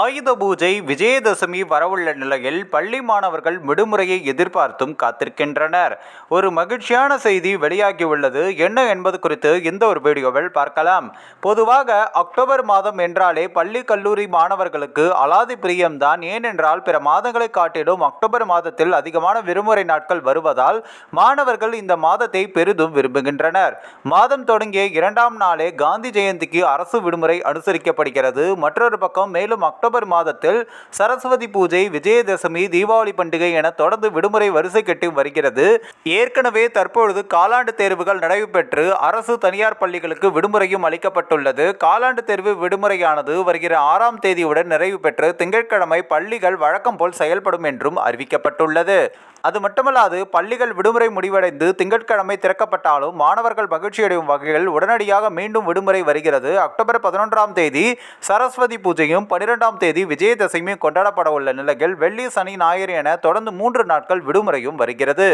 ஆயுத பூஜை விஜயதசமி வரவுள்ள நிலையில் பள்ளி மாணவர்கள் விடுமுறையை எதிர்பார்த்தும் காத்திருக்கின்றனர். ஒரு மகிழ்ச்சியான செய்தி வெளியாகியுள்ளது. என்ன என்பது குறித்து இந்த ஒரு வீடியோவில் பார்க்கலாம். பொதுவாக அக்டோபர் மாதம் என்றாலே பள்ளி கல்லூரி மாணவர்களுக்கு அலாதி பிரியம்தான் ஏனென்றால் பிற மாதங்களை காட்டிலும் அக்டோபர் மாதத்தில் அதிகமான விடுமுறை நாட்கள் வருவதால் மாணவர்கள் இந்த மாதத்தை பெரிதும் விரும்புகின்றனர். மாதம் தொடங்கிய இரண்டாம் நாளே காந்தி ஜெயந்திக்கு அரசு விடுமுறை அனுசரிக்கப்படுகிறது. மற்றொரு பக்கம் மேலும் அக்டோபர் மாதத்தில் சரஸ்வதி பூஜை விஜயதசமி தீபாவளி பண்டிகை என தொடர்ந்து விடுமுறை வரிசை கட்டி வருகிறது. ஏற்கனவே தற்பொழுது காலாண்டு தேர்வுகள் நடைபெற்று அரசு தனியார் பள்ளிகளுக்கு விடுமுறையும் அளிக்கப்பட்டுள்ளது. காலாண்டு தேர்வு விடுமுறையானது வருகிற ஆறாம் தேதியுடன் நிறைவு பெற்று திங்கட்கிழமை பள்ளிகள் வழக்கம் போல் செயல்படும் என்றும் அறிவிக்கப்பட்டுள்ளது. அது மட்டுமல்லாது பள்ளிகள் விடுமுறை முடிவடைந்து திங்கட்கிழமை திறக்கப்பட்டாலும் மாணவர்கள் மகிழ்ச்சியடையும் வகையில் உடனடியாக மீண்டும் விடுமுறை வருகிறது. அக்டோபர் பதினொன்றாம் தேதி சரஸ்வதி பூஜையும் பன்னிரெண்டாம் தேதி விஜயதசமியும் கொண்டாடப்பட உள்ள நிலையில் வெள்ளி சனி ஞாயிறு என தொடர்ந்து மூன்று நாட்கள் விடுமுறையும் வருகிறது.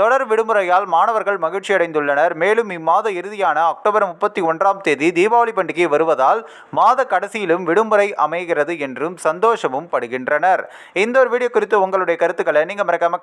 தொடர் விடுமுறையால் மாணவர்கள் மகிழ்ச்சியடைந்துள்ளனர். மேலும் இம்மாத இறுதியான அக்டோபர் முப்பத்தி ஒன்றாம் தேதி தீபாவளி பண்டிகை வருவதால் மாத கடைசியிலும் விடுமுறை அமைகிறது என்றும் சந்தோஷமும் படுகின்றனர். இந்த ஒரு வீடியோ குறித்து உங்களுடைய கருத்துக்களை நீங்கள் மறக்காம